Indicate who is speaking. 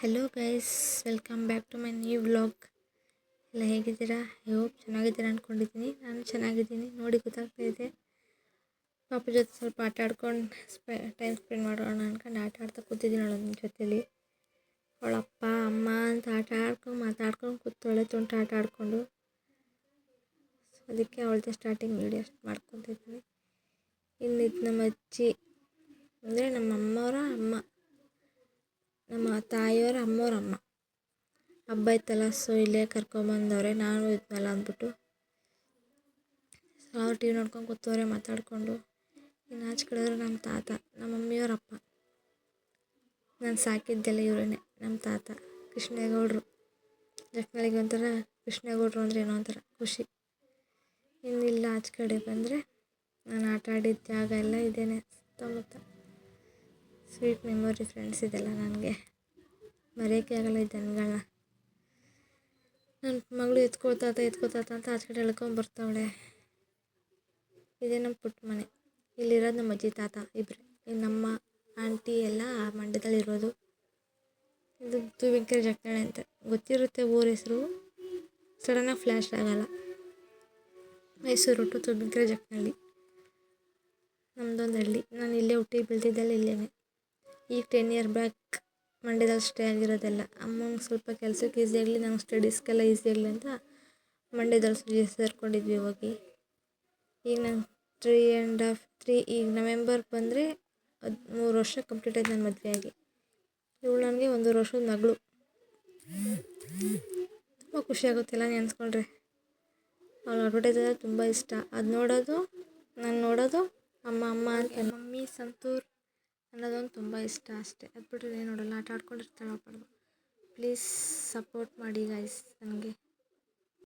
Speaker 1: Hello guys welcome back to my new vlog ಎಲ್ಲ ಹೇಗಿದ್ದೀರಾ? I hope ಚೆನ್ನಾಗಿದ್ದೀರಾ ಅಂದ್ಕೊಂಡಿದ್ದೀನಿ ನಾನು ಚೆನ್ನಾಗಿದ್ದೀನಿ. ನೋಡಿ ಗೊತ್ತಾಗ್ತಾ ಇದೆ. ಪಾಪ ಜೊತೆ ಸ್ವಲ್ಪ ಆಟ ಆಡ್ಕೊಂಡು ಸ್ಪೆ ಟೈಮ್ ಸ್ಪೆಂಡ್ ಮಾಡೋಣ ಅನ್ಕೊಂಡು ಆಟ ಆಡ್ತಾ ಕೂತಿದ್ದೀನಿ ಅವಳು ನನ್ನ ಜೊತೇಲಿ. ಅಪ್ಪ, ಅಮ್ಮ ಅಂತ ಆಟ ಆಡ್ಕೊಂಡು ಮಾತಾಡ್ಕೊಂಡು ಕೂತೊಳೆ ತುಂಟ ಆಟ ಆಡಿಕೊಂಡು. ಅದಕ್ಕೆ ಅವಳದೇ ಸ್ಟಾರ್ಟಿಂಗ್ ವೀಡಿಯೋ ಮಾಡ್ಕೊತಿದ್ದೀನಿ. ಇನ್ನು ಇದು ನಮ್ಮ ಅಜ್ಜಿ. ಅಂದರೆ ನಮ್ಮ ಅಮ್ಮ ನಮ್ಮ ತಾಯಿಯವರ ಅಮ್ಮವ್ರ ಅಮ್ಮ ಹಬ್ಬ ಇತ್ತಲ್ಲ, ಸೊ ಇಲ್ಲೇ ಕರ್ಕೊಂಬಂದವ್ರೆ ನಾನು ಇದ್ನಲ್ಲ ಅಂದ್ಬಿಟ್ಟು. ಅವ್ರು ಟಿ ವಿ ನೋಡ್ಕೊಂಡು ಕೂತವ್ರೆ, ಮಾತಾಡಿಕೊಂಡು. ಇನ್ನು ಆಚೆ ನಮ್ಮ ತಾತ ನಮ್ಮ ಮಮ್ಮಿಯವ್ರ ಅಪ್ಪ ನಾನು ಸಾಕಿದ್ದೆಲ್ಲ ಇವರೇ ನಮ್ಮ ತಾತ. ಕೃಷ್ಣೇಗೌಡರು. ಜಕ್ನಳಿಗೆ ಒಂಥರ ಕೃಷ್ಣೇಗೌಡರು ಅಂದರೆ ಏನೋ ಒಂಥರ ಖುಷಿ. ಇನ್ನಿಲ್ಲ ಆಚೆ ಕಡೆ ಬಂದರೆ ನಾನು ಆಟ ಆಡಿದ ಜಾಗ ಎಲ್ಲ ಇದೇನೆ, ಸುತ್ತಮುತ್ತ. ಸ್ವೀಟ್ ಮೆಮೊರಿ ಫ್ರೆಂಡ್ಸ್ ಇದೆಲ್ಲ ನನಗೆ. ಮರೆಯೋಕ್ಕೆ ಆಗಲ್ಲ ಈ ದನಗಳನ್ನ ನನ್ನ ಮಗಳು ಎತ್ಕೊಳ್ತಾತ ಎತ್ಕೊಳ್ತಾತ ಅಂತ ಆಚೆ ಕಡೆ ಎಳ್ಕೊಂಡು ಬರ್ತಾವಳೆ. ಇದೇ ನಮ್ಮ ಪುಟ್ಟ ಮನೆ. ಇಲ್ಲಿರೋದು ನಮ್ಮ ಅಜ್ಜಿ, ತಾತ ಇಬ್ಬರು ನಮ್ಮ ಆಂಟಿ ಎಲ್ಲ ಮಂಡ್ಯದಲ್ಲಿ ಇರೋದು. ಇದು ತೂಬಿಕೆರೆ ಜಕ್ನಳ್ಳಿ ಅಂತ. ಗೊತ್ತಿರುತ್ತೆ ಊರ ಹೆಸರು. ಸಡನ್ನಾಗಿ ಫ್ಲ್ಯಾಶ್ ಆಗಲ್ಲ. ಮೈಸೂರು ಟು ತೂಬಿಕೆರೆ ಜಕ್ನಳ್ಳಿ ನಮ್ಮದೊಂದು ಹಳ್ಳಿ. ನಾನು ಇಲ್ಲೇ ಹುಟ್ಟಿ ಬೆಳೆದಿದ್ದೆಲ್ಲ ಇಲ್ಲೇ ಈಗ ಟೆನ್ ಇಯರ್ ಬ್ಯಾಕ್ ಮಂಡ್ಯದಲ್ಲಿ ಸ್ಟೇ ಆಗಿರೋದೆಲ್ಲ. ಅಮ್ಮಂಗೆ ಸ್ವಲ್ಪ ಕೆಲ್ಸಕ್ಕೆ ಈಸಿ ಆಗಲಿ, ನಂಗೆ ಸ್ಟಡೀಸ್ಗೆಲ್ಲ ಈಸಿ ಆಗಲಿ ಅಂತ ಮಂಡ್ಯದಲ್ಲಿ ಸೇರ್ಕೊಂಡಿದ್ವಿ ಹೋಗಿ. ಈಗ ನಂಗೆ ತ್ರೀ ಆ್ಯಂಡ್ ಹಾಫ್ ತ್ರೀ ಈಗ ನವೆಂಬರ್ ಬಂದರೆ ಅದು ಮೂರು ವರ್ಷ ಕಂಪ್ಲೀಟ್ ಆಯ್ತು ನನ್ನ ಮದುವೆ ಆಗಿ. ಇವಳು ನನಗೆ ಒಂದೂವರೆ ವರ್ಷದ ಮಗಳು. ತುಂಬ ಖುಷಿ ಆಗುತ್ತೆ ಎಲ್ಲ ನೆನೆಸ್ಕೊಂಡ್ರೆ. ಅವಳು ಅಡ್ವರ್ಟೈಸ್ ಅಂದರೆ ತುಂಬ ಇಷ್ಟ. ಅದು ನೋಡೋದು, ನಾನು ನೋಡೋದು, ಅಮ್ಮ ಅಮ್ಮ ಅಂತ. ಮಮ್ಮಿ, ಸಂತೂರ್. ಅನ್ನೋದೊಂದು ತುಂಬ ಇಷ್ಟ ಅಷ್ಟೇ. ಅದು ಬಿಟ್ಟರೆ ಏನು ನೋಡಲ್ಲ, ಆಟ ಆಡ್ಕೊಂಡಿರ್ತಾಳೆ ಪ್ಲೀಸ್ ಸಪೋರ್ಟ್ ಮಾಡಿ ಗೈಸ್ ನನಗೆ.